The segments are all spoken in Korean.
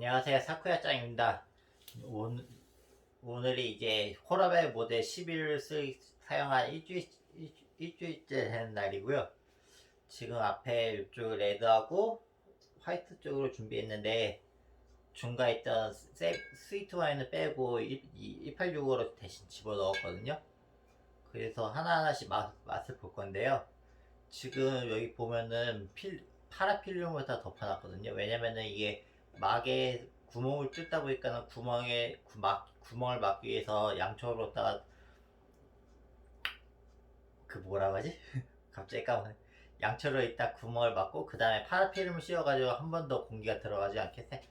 안녕하세요. 사쿠야짱입니다. 오늘, 오늘이 이제 호라벨 모델 11을 쓰, 사용한 일주일, 일, 일주일째 되는 날이고요. 지금 앞에 이쪽 레드하고 화이트 쪽으로 준비했는데 중간에 있던 세, 스위트 와인을 빼고 186으로 대신 집어넣었거든요. 그래서 하나하나씩 맛, 맛을 볼 건데요. 지금 여기 보면은 필, 파라필름을 다 덮어놨거든요. 왜냐면은 이게 막에 구멍을 뚫다 보니까는 구멍에 구, 막, 구멍을 막기 위해서 양초로다가 그 뭐라고 하지? 갑자기 까먹네. 양초로 있다 구멍을 막고 그 다음에 파라필름을 씌워가지고 한 번 더 공기가 들어가지 않게 세-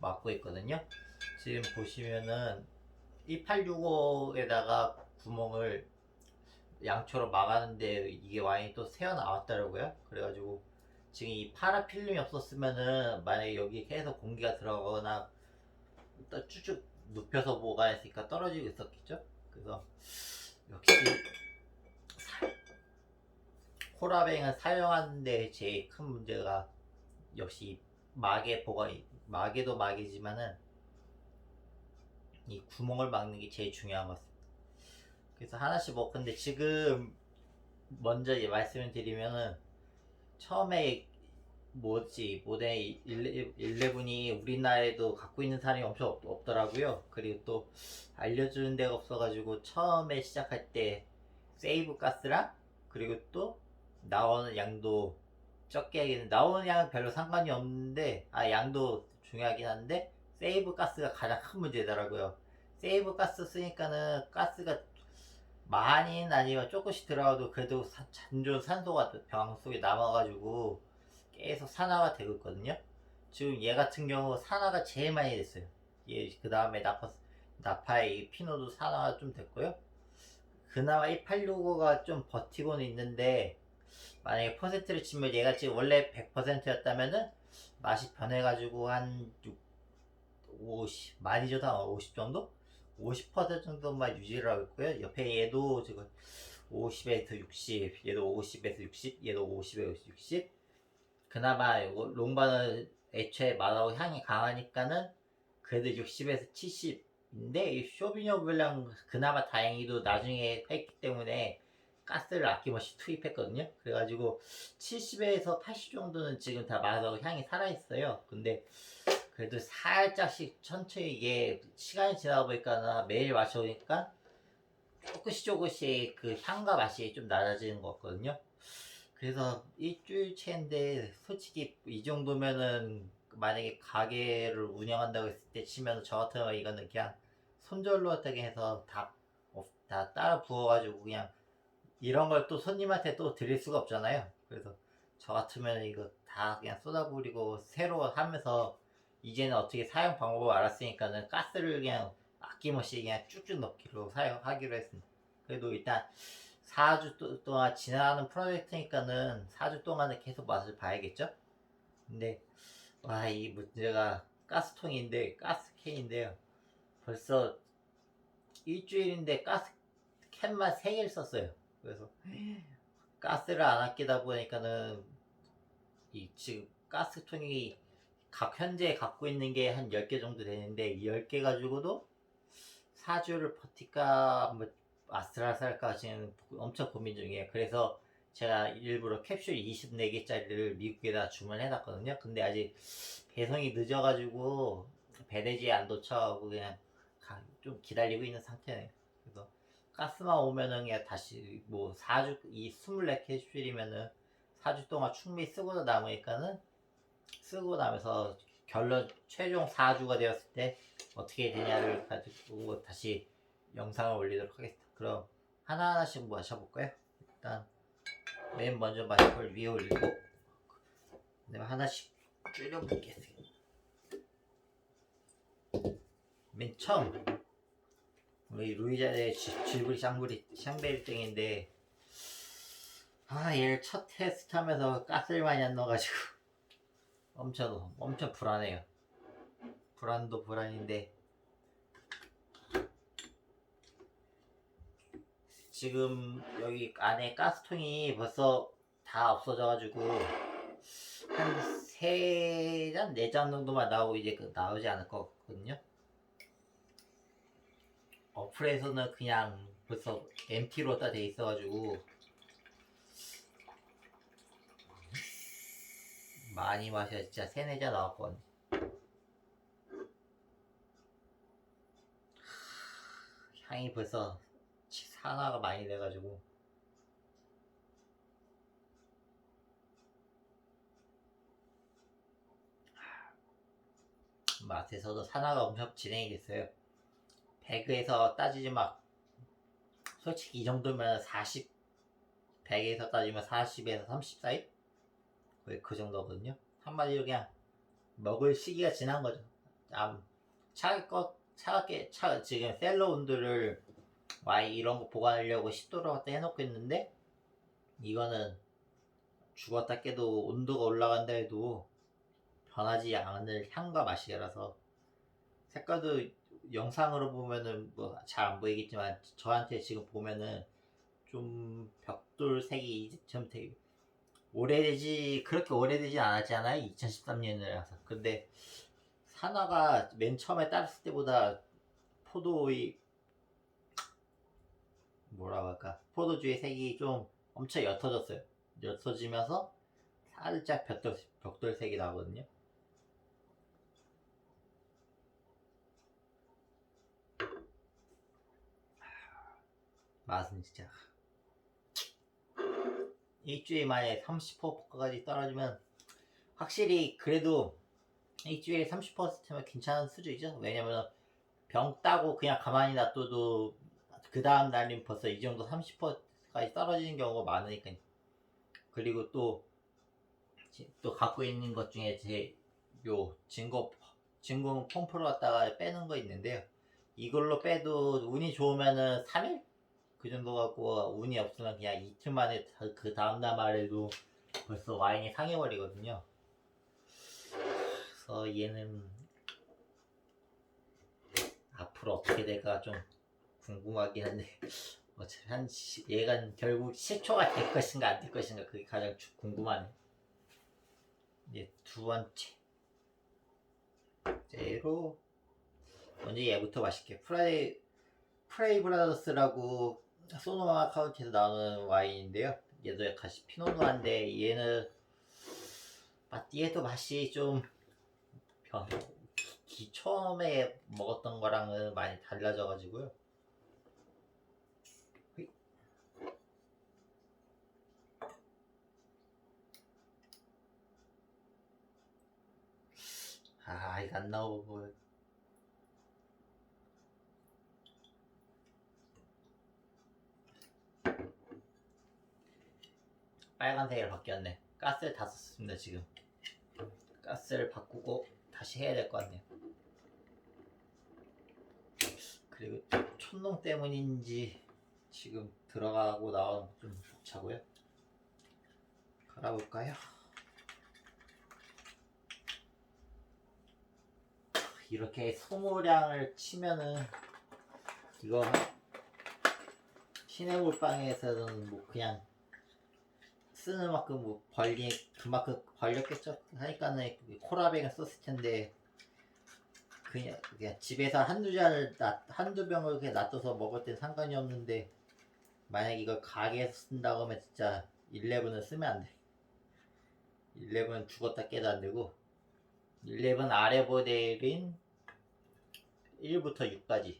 막고 있거든요. 지금 보시면은 1865에다가 구멍을 양초로 막았는데 이게 와인이 또 새어 나왔더라고요. 그래가지고 지금 이 파라필름이 없었으면은 만약에 여기 계속 공기가 들어가거나 또 쭉쭉 눕혀서 뭐가 있으니까 떨어지고 있었겠죠? 그래서 역시 사- 코라뱅을 사용하는데 제일 큰 문제가 역시 막에 보가 막에도 막이지만은 이 구멍을 막는 게 제일 중요한 것 같습니다. 그래서 하나씩 먹 근데 지금 먼저 말씀을 드리면은 처음에 뭐지 모델 11이 우리나라에도 갖고 있는 사람이 엄청 없, 없더라고요. 그리고 또 알려주는 데가 없어가지고 처음에 시작할 때 세이브 가스랑 그리고 또 나오는 양도 적게 하기는 나오는 양은 별로 상관이 없는데 아 양도 중요하긴 한데 세이브 가스가 가장 큰 문제더라고요. 세이브 가스 쓰니까는 가스가 많이는 아니면 조금씩 들어가도 그래도 사- 잔존 산소가 병 속에 남아가지고 계속 산화가 되고 있거든요. 지금 얘 같은 경우 산화가 제일 많이 됐어요. 얘 그 다음에 나파 나파의 피노도 산화가 좀 됐고요. 그나마 1865가 좀 버티고는 있는데 만약에 퍼센트를 치면 얘가 지금 원래 100%였다면은 맛이 변해가지고 한 6, 50 많이 줘도 한 50 정도? 50% 정도만 유지를 하고 있고요. 옆에 얘도 지금 50에서 60, 얘도 50에서 60, 얘도 50에서 60. 그나마 요거 롱바는 애초에 맛하고 향이 강하니까는 그래도 60에서 70인데 이 쇼비뇨 블랑 그나마 다행히도 나중에 했기 때문에 가스를 아낌없이 투입했거든요. 그래가지고 70에서 80 정도는 지금 다 맛하고 향이 살아있어요. 근데 그래도 살짝씩 천천히 이게 시간이 지나다 보니까 매일 마셔보니까 조금씩 조금씩 그 향과 맛이 좀 낮아지는 것 같거든요. 그래서 일주일째인데 솔직히 이 정도면은 만약에 가게를 운영한다고 했을 때 치면 저 같은 경우 이거는 그냥 손절로 어떻게 해서 다, 어, 다 따라 부어가지고 그냥 이런 걸 또 손님한테 또 드릴 수가 없잖아요. 그래서 저 같으면 이거 다 그냥 쏟아부리고 새로 하면서 이제는 어떻게 사용 방법을 알았으니까는 가스를 그냥 아낌없이 그냥 쭉쭉 넣기로 사용하기로 했습니다. 그래도 일단 4주 동안 진행하는 프로젝트니까는 4주 동안은 계속 맛을 봐야겠죠? 근데 와 이 문제가 가스통인데 가스캔인데요. 벌써 일주일인데 가스 캔만 3개를 썼어요. 그래서 가스를 안 아끼다 보니까는 이 지금 가스통이 각 현재 갖고 있는 게 한 10개 정도 되는데 이 10개 가지고도 4주를 버틸까 뭐 아슬아슬할까 지금 엄청 고민 중이에요. 그래서 제가 일부러 캡슐 24개짜리를 미국에다 주문해 놨거든요. 근데 아직 배송이 늦어 가지고 배대지에 안 도착하고 그냥 가- 좀 기다리고 있는 상태네요. 그래서 가스만 오면은 그냥 다시 뭐 4주 이 24캡슐이면은 4주 동안 충분히 쓰고 남으니까는 쓰고 나면서 결론 최종 4주가 되었을 때 어떻게 되냐를 가지고 다시 영상을 올리도록 하겠습니다. 그럼 하나하나씩 마셔볼까요? 일단 맨 먼저 마실 걸 위에 올리고 그다음에 하나씩 줄여보겠습니다. 맨 처음 우리 루이자의 질부리 샹부리 샹베리땡인데 아 얘를 첫 테스트 하면서 가스를 많이 안 넣어가지고 엄청 엄청 불안해요. 불안도 불안인데 지금 여기 안에 가스통이 벌써 다 없어져가지고 한 세 잔, 네 잔 정도만 나오고 이제 그 나오지 않을 것 같거든요. 어플에서는 그냥 벌써 MT로 다 돼 있어가지고 많이 마셔야 진짜 세네 잔 나왔거든. 향이 벌써 산화가 많이 돼가지고 맛에서도 산화가 엄청 진행이 됐어요. 배그에서 따지지 막 솔직히 이 정도면 40 100에서 따지면 40에서 30 사이? 거의 그 정도거든요. 한마디로 그냥 먹을 시기가 지난 거죠. 아, 차가 차갑게 차 지금 셀러 온도를 와이 이런 거 보관하려고 10도로 갖다 해놓고 있는데 이거는 죽었다 깨도 온도가 올라간다 해도 변하지 않을 향과 맛이라서 색깔도 영상으로 보면은 뭐 잘 안 보이겠지만 저한테 지금 보면은 좀 벽돌 색이 이제 좀 되게 오래되지 그렇게 오래되지 않았잖아요? 2013년이라서. 근데 산화가 맨 처음에 따랐을 때보다 포도의 뭐라고 할까? 포도주의 색이 좀 엄청 옅어졌어요. 옅어지면서 살짝 벽돌, 벽돌색이 나거든요. 맛은 진짜 일주일 만에 30%까지 떨어지면 확실히 그래도 일주일에 30%면 괜찮은 수준이죠. 왜냐면 병 따고 그냥 가만히 놔둬도 그 다음 날이면 벌써 이 정도 30%까지 떨어지는 경우가 많으니까. 그리고 또, 또 갖고 있는 것 중에 제요 진공, 진공 펌프로 갖다가 빼는 거 있는데요. 이걸로 빼도 운이 좋으면은 3일? 그 정도 갖고 운이 없으면 그냥 이틀 만에 그 다음 날 말에도 벌써 와인이 상해버리거든요. 그래서 얘는 앞으로 어떻게 될까 좀 궁금하긴 한데 어차피 한 시- 얘가 결국 10초가 될 것인가 안 될 것인가 그게 가장 주- 궁금하네. 이제 두 번째 제로 먼저 얘부터 맛있게 프라이 프레이 브라더스라고 소노마 카운티에서 나오는 와인인데요. 얘도 같이 피노누아인데 얘는 맛 얘도 맛이 좀 변, 기, 처음에 먹었던 거랑은 많이 달라져가지고요. 휘. 아 이거 안 나오고 빨간색으로 바뀌었네. 가스를 다 썼습니다, 지금. 가스를 바꾸고 다시 해야 될 것 같네요. 그리고 촌농 때문인지 지금 들어가고 나오는 좀 벅차고요. 갈아볼까요? 이렇게 소모량을 치면은 이거 시내 몰빵에서는 뭐 그냥 쓰는 만큼 뭐 벌리 그만큼 벌렸겠죠 하니까는 코라뱅을 썼을 텐데 그냥, 그냥 집에서 한두 잔을 놔, 한두 병을 그냥 놔둬서 먹을 땐 상관이 없는데 만약 이걸 가게에서 쓴다고 하면 진짜 11은 쓰면 안 돼. 11은 죽었다 깨도 안 되고 11 아래 모델인 1부터 6까지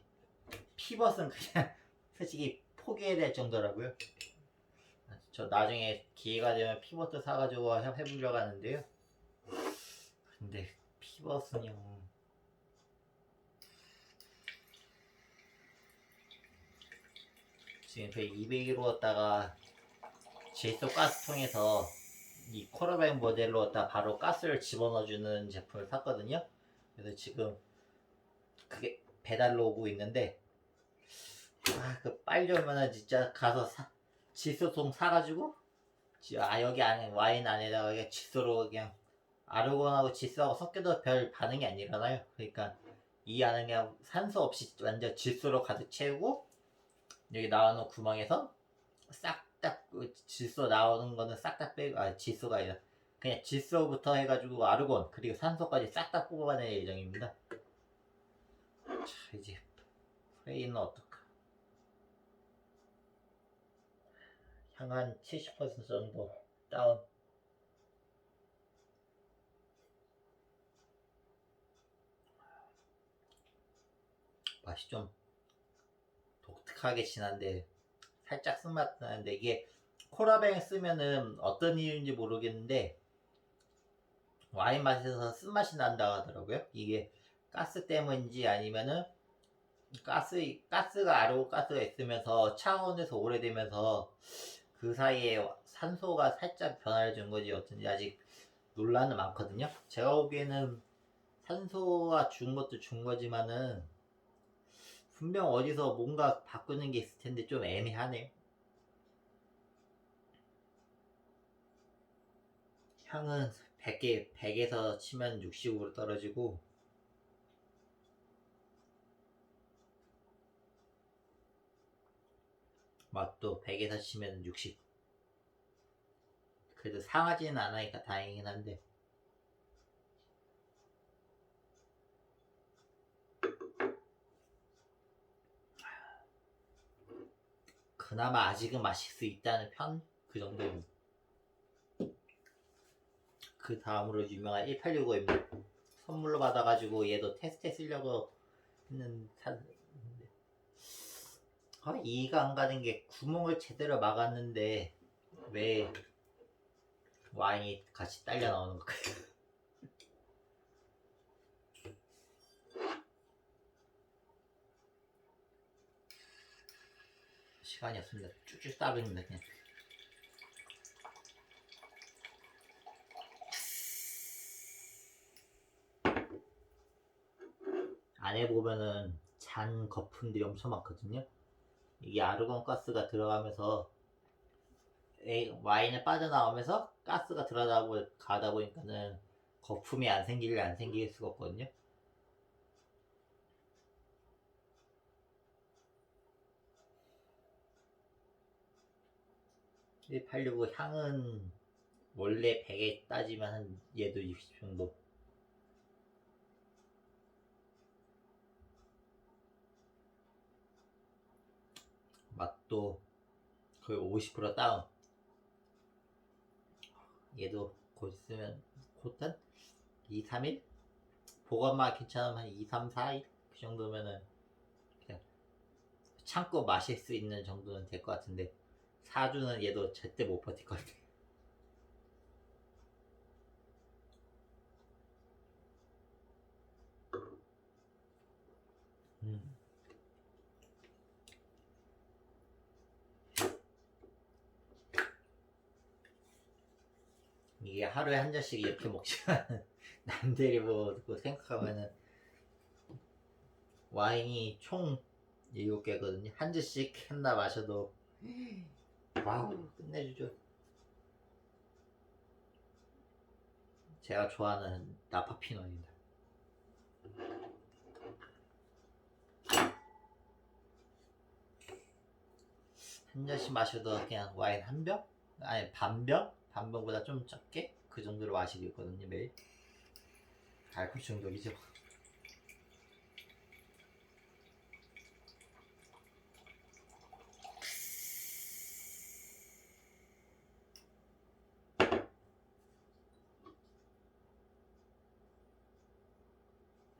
피벗은 그냥 솔직히 포기해야 될 정도라고요. 저 나중에 기회가 되면 피벗도 사가지고 해- 해보려고 하는데요. 근데 피벗은요. 지금 저희 200으로 갖다가 제이소 가스통에서 이 코라뱅 모델로 갖다 바로 가스를 집어넣어주는 제품을 샀거든요. 그래서 지금 그게 배달로 오고 있는데 아 그 빨리 오면은 진짜 가서 사, 칫솔통 사가지고 지- 아 여기 안에 와인 안에다가 그냥 칫솔로 그냥 아르곤하고 칫솔하고 섞여도 별 반응이 안 일어나요. 그러니까 이 안에 그냥 산소 없이 완전 칫솔로 가득 채우고 여기 나오는 구멍에서 싹다그 질소 나오는 거는 싹 다 빼고 아 질소가 아니라 그냥 질소부터 해가지고 아르곤 그리고 산소까지 싹 다 뽑아낼 예정입니다. 자 이제 프레이는 어떨까? 향한 70% 정도 다운. 맛이 좀 독특하게 진한데 살짝 쓴맛 나는데 이게 코라뱅 쓰면은 어떤 이유인지 모르겠는데 와인 맛에서 쓴맛이 난다 하더라고요. 이게 가스 때문인지 아니면은 가스 가스가 아르고 가스가 있으면서 차원에서 오래되면서 그 사이에 산소가 살짝 변화를 준 거지 어쩐지 아직 논란은 많거든요. 제가 보기에는 산소가 준 것도 준 거지만은 분명 어디서 뭔가 바꾸는 게 있을 텐데 좀 애매하네요. 향은 100개, 100에서 치면 60으로 떨어지고 맛도 100에서 치면 60 그래도 상하지는 않으니까 다행이긴 한데. 그나마 아직은 마실 수 있다는 편? 그 정도는 그 다음으로 유명한 1865입니다. 선물로 받아가지고 얘도 테스트에 쓰려고 했는 아, 이해가 안 가는 게 구멍을 제대로 막았는데 왜 와인이 같이 딸려 나오는 걸까요? 시간이 없습니다. 쭉쭉 따릅니다 그냥. 안에 보면은 잔 거품들이 엄청 많거든요. 이게 아르곤 가스가 들어가면서 에- 와인에 빠져나오면서 가스가 들어가다 보- 가다 보니까는 거품이 안 생길래 안 생길 수가 없거든요. (1865) 향은 원래 100에 따지면 한 얘도 60 정도 맛도 거의 50% 다운. 얘도 곧 있으면 곧한 2, 3일? 보관만 괜찮으면 한 2, 3, 4일? 그 정도면은 그냥 참고 마실 수 있는 정도는 될 것 같은데 4주는 얘도 절대 못 버틸 것 같아. 음. 이게 하루에 한 잔씩 이렇게 먹지만 남들이 뭐 생각하면은 와인이 총 7개거든요 한 잔씩 했나 마셔도 와우 끝내주죠 제가 좋아하는 나파피노입니다 한 잔씩 마셔도 그냥 와인 한 병? 아니 반 병? 반병보다 좀 적게? 그 정도로 마시고 있거든요 매일? 알코올 중독이죠.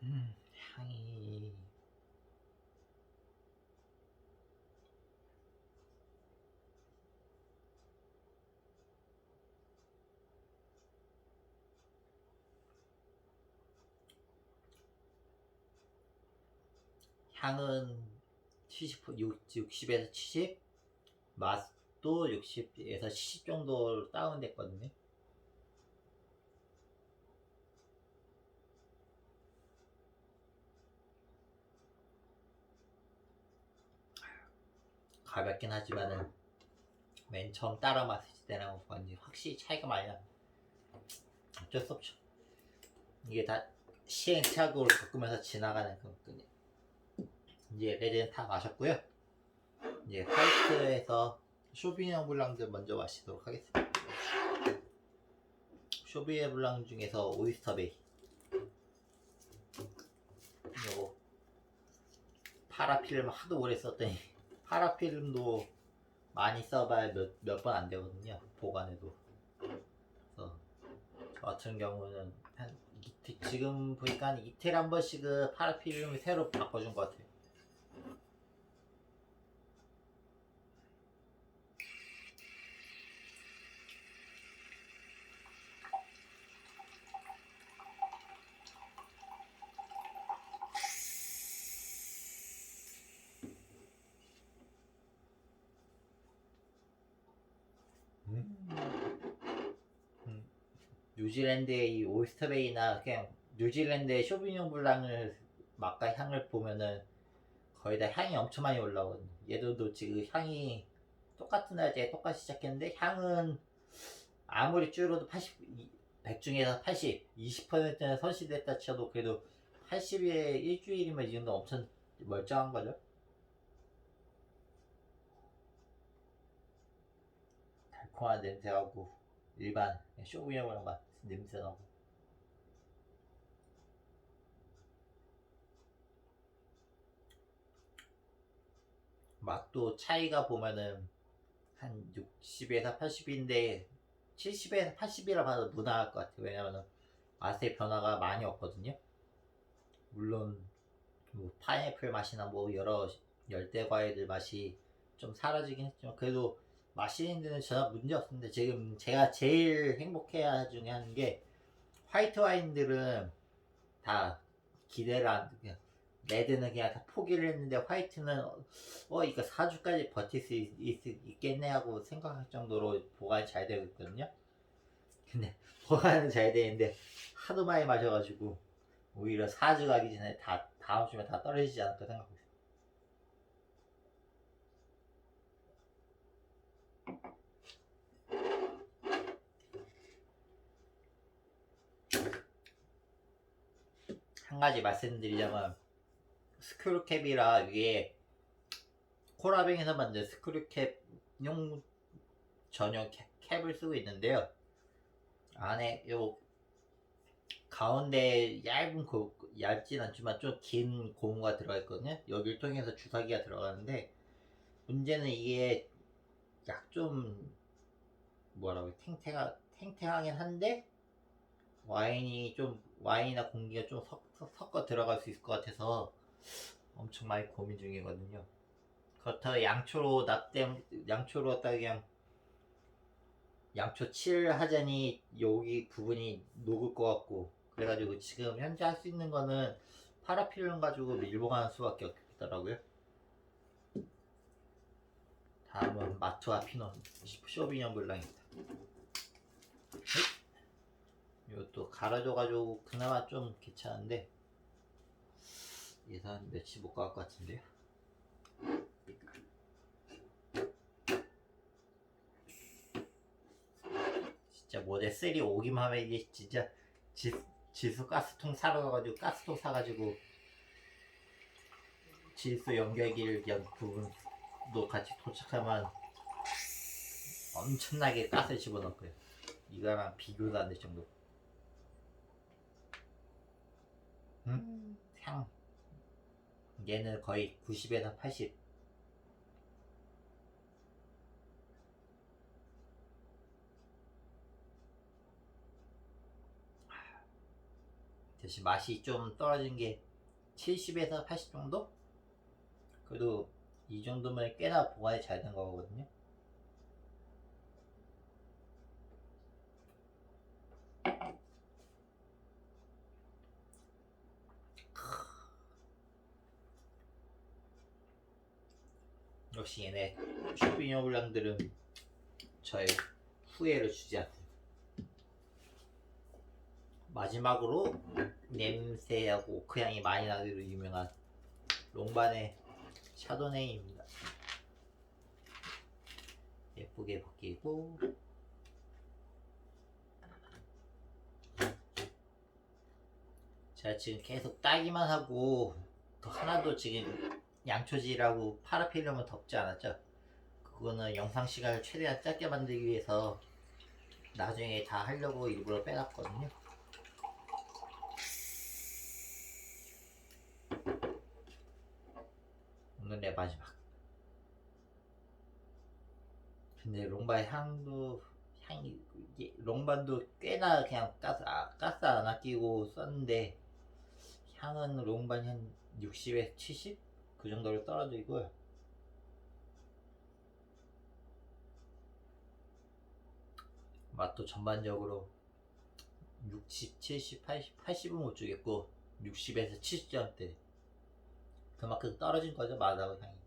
음 향이 향은 70, 60에서 70 맛도 60에서 70 정도로 다운됐거든요. 가볍긴 하지만은 맨 처음 따라 마실 때랑 완전 확실히 차이가 많이 나 어쩔 수 없죠. 이게 다 시행착오를 겪으면서 지나가는 거거든요 이제 레드는 다 마셨고요. 이제 화이트에서 쇼비뇽 블랑드 먼저 마시도록 하겠습니다. 쇼비에 블랑 중에서 오이스터 베이 요거 파라필름 하도 오래 썼더니 파라필름도 많이 써봐야 몇몇번안 되거든요 보관해도 그래서 저 같은 경우는 한 이틀, 지금 보니까 한 이틀 한 번씩은 파라필름을 새로 바꿔준 것 같아요 음, 뉴질랜드의 이 오이스터베이나 그냥 뉴질랜드의 쇼비뇽 블랑을 맛과 향을 보면은 거의 다 향이 엄청 많이 올라오거든요. 얘들도 지금 향이 똑같은 날짜에 똑같이 시작했는데 향은 아무리 줄어도 80, 100 중에서 80, 20%는 선시됐다 쳐도 그래도 80에 일주일이면 이 정도 엄청 멀쩡한 거죠. 달콤한 냄새하고 일반 맛 냄새 나고 맛도 차이가 보면은 한 60에서 80인데 70에서 80이라 봐도 무난할 것 같아요. 왜냐면은 맛의 변화가 많이 없거든요. 물론 뭐 파인애플 맛이나 뭐 여러 열대 과일들 맛이 좀 사라지긴 했지만 그래도 마시는 데는 전혀 문제 없는데 지금 제가 제일 행복해야 중에 하는 게 화이트 와인들은 다 기대를 안 그냥 레드는 그냥 다 포기를 했는데 화이트는 어 이거 4주까지 버틸 수 있, 있, 겠네 하고 생각할 정도로 보관이 잘 되고 있거든요. 근데 보관은 잘 되는데 하도 많이 마셔가지고 오히려 4주 가기 전에 다 다음 주면 다 떨어지지 않을까 생각하고 있어요. 한 가지 말씀드리자면 스크류캡이라 위에 코라뱅에서 만든 스크류캡용 전용 캡, 캡을 쓰고 있는데요. 안에 요 가운데 얇은 고, 얇진 않지만 좀 긴 고무가 들어가 있거든요. 여기를 통해서 주사기가 들어가는데 문제는 이게 약 좀 뭐라고 탱탱하, 탱탱하긴 한데 와인이 좀 와인이나 공기가 좀 섞, 섞어 들어갈 수 있을 것 같아서 엄청 많이 고민 중이거든요. 그렇다고 양초로 납땜 양초로 딱 그냥 양초 칠 하자니 여기 부분이 녹을 것 같고 그래가지고 지금 현재 할 수 있는 거는 파라필름 가지고 밀봉하는 수밖에 없더라고요. 다음은 마투아 피노 쇼비뇽 블랑입니다. 이것도 갈아줘가지고 그나마 좀 괜찮은데 예산 며칠 못 갈 것 같은데요. 진짜 모델 3 오기만 하면 이게 진짜 지, 지수 가스통 사러 가가지고 가스통 사가지고 지수 연결기를 위한 부분도 같이 도착하면 엄청나게 가스를 집어넣을 거예요. 이거랑 비교도 안 될 정도. 음, 향. 얘는 거의 90에서 80. 대신 맛이 좀 떨어진 게 70에서 80 정도? 그래도 이 정도면 꽤나 보관이 잘 된 거거든요. 역시 얘네 쇼핑 블랑들은 저의 후회를 주지 않습니다. 마지막으로 냄새하고 오크향이 많이 나기로 유명한 롱반의 샤도네이입니다. 예쁘게 벗기고 제가 지금 계속 따기만 하고 또 하나도 지금 양초지라고 파라필름은 덮지 않았죠. 그거는 영상 시간을 최대한 짧게 만들기 위해서 나중에 다 하려고 일부러 빼놨거든요. 오늘의 마지막. 근데 롱바의 향도 향이 롱반도 꽤나 그냥 가스 아, 가스 안 아끼고 썼는데 향은 롱반이 한 60에 70? 그 정도로 떨어지고요. 맛도 전반적으로 60, 70, 80, 80은 못 주겠고 60에서 70점대 그만큼 떨어진 거죠 맛하고 향이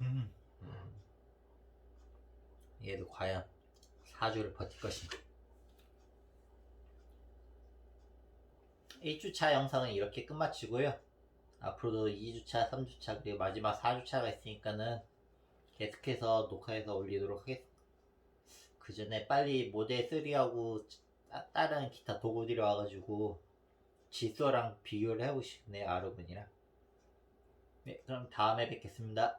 음. 얘도 과연 4주를 버틸 것인가 1주차 영상은 이렇게 끝마치고요 앞으로도 2주차, 3주차, 그리고 마지막 4주차가 있으니까는 계속해서 녹화해서 올리도록 하겠습니다. 그 전에 빨리 모델 3하고 다른 기타 도구들이 와가지고 지수랑 비교를 해보고 싶네요, 아르곤이랑. 네, 그럼 다음에 뵙겠습니다.